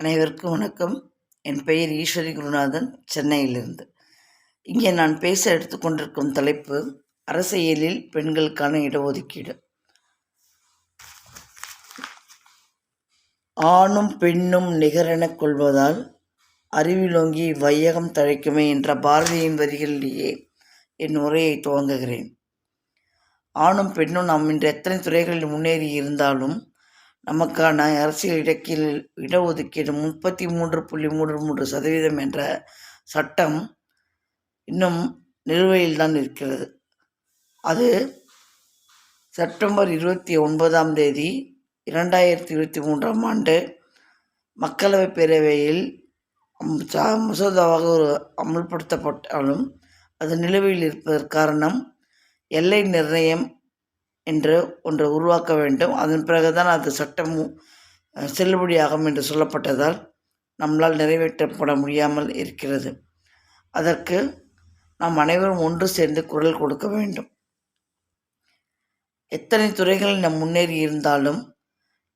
அனைவருக்கும் வணக்கம். என் பெயர் ஈஸ்வரி குருநாதன் சென்னையிலிருந்து. இங்கே நான் பேச எடுத்துக்கொண்டிருக்கும் தலைப்பு அரசியலில் பெண்களுக்கான இடஒதுக்கீடு ஆணும் பெண்ணும் நிகரெனக் கொள்வதால் அறிவிலோங்கி வையகம் தழைக்குமே என்ற பாரதியின் வரிகளிலேயே என் உரையை துவங்குகிறேன். ஆணும் பெண்ணும் நாம் இன்று எத்தனை துறைகளில் முன்னேறி இருந்தாலும் நமக்கான அரசியல் இடக்கில் இடஒதுக்கீடு முப்பத்தி மூன்று புள்ளி மூன்று மூன்று சதவீதம் என்ற சட்டம் இன்னும் நிலுவையில் தான் இருக்கிறது. அது செப்டம்பர் இருபத்தி ஒன்பதாம் தேதி இரண்டாயிரத்தி இருபத்தி மூன்றாம் ஆண்டு மக்களவை பேரவையில் மசோதாவாக ஒரு அமுல்படுத்தப்பட்டாலும் அது நிலுவையில் இருப்பதற்கு காரணம் எல்லை நிர்ணயம் என்று ஒன்று உருவாக்க வேண்டும். அதன் பிறகுதான் அது சட்டம் செல்லுபடியாகும் என்று சொல்லப்பட்டதால் நம்மளால் நிறைவேற்றப்பட முடியாமல் இருக்கிறது. அதற்கு நாம் அனைவரும் ஒன்று சேர்ந்து குரல் கொடுக்க வேண்டும். எத்தனை துறைகளில் நாம் முன்னேறி இருந்தாலும்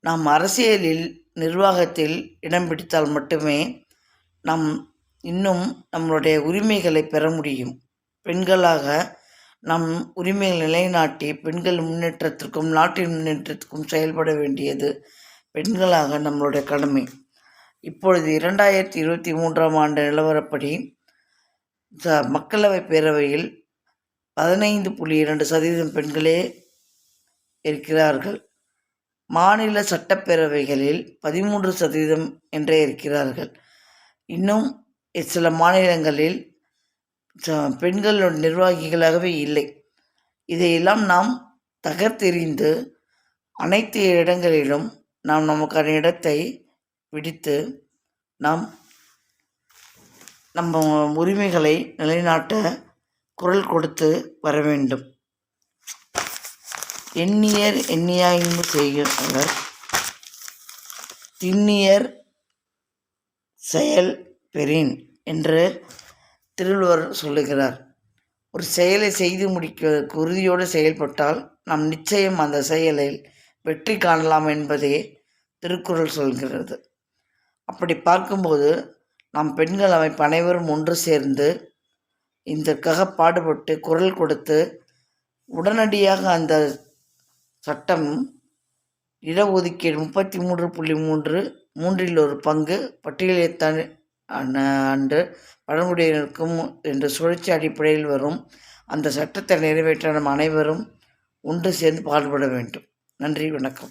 நாம் அரசியலில் நிர்வாகத்தில் இடம் பிடித்தால் மட்டுமே நாம் இன்னும் நம்மளுடைய உரிமைகளை பெற முடியும். பெண்களாக நம் உரிமையை நிலைநாட்டி பெண்கள் முன்னேற்றத்திற்கும் நாட்டின் முன்னேற்றத்திற்கும் செயல்பட வேண்டியது பெண்களாக நம்மளுடைய கடமை. இப்பொழுது இரண்டாயிரத்தி இருபத்தி மூன்றாம் ஆண்டு நிலவரப்படி ச மக்களவை பேரவையில் பதினைந்து புள்ளி இரண்டு சதவீதம் பெண்களே இருக்கிறார்கள். மாநில சட்டப்பேரவைகளில் பதிமூன்று சதவீதம் என்றே இருக்கிறார்கள். இன்னும் சில மாநிலங்களில் பெண்கள் நிர்வாகிகளாகவே இல்லை. இதையெல்லாம் நாம் தகர்த்தெறிந்து அனைத்து இடங்களிலும் நாம் நமக்கான இடத்தை பிடித்து நாம் நம்ம உரிமைகளை நிலைநாட்ட குரல் கொடுத்து வர வேண்டும். எண்ணியர் எண்ணியாய்வு செய்கிறவர் திண்ணியர் செயல் பெறின் என்று திருவள்ளுவர் சொல்லுகிறார் ஒரு செயலை செய்து முடிக்க உறுதியோடு செயல்பட்டால் நாம் நிச்சயம் அந்த செயலில் வெற்றி காணலாம் என்பதே திருக்குறள் சொல்கிறது. அப்படி பார்க்கும்போது நாம் பெண்கள் அமைப்பு அனைவரும் ஒன்று சேர்ந்து இதற்காக பாடுபட்டு குரல் கொடுத்து உடனடியாக அந்த சட்டம் இடஒதுக்கீடு முப்பத்தி மூன்று புள்ளி மூன்று மூன்றில் ஒரு பங்கு பட்டியலை த அன்று பழங்குடியினருக்கும் என்ற சுழற்சி அடிப்படையில் வரும் அந்த சட்டத்தை நிறைவேற்ற நம் அனைவரும் ஒன்று சேர்ந்து பாடுபட வேண்டும். நன்றி வணக்கம்.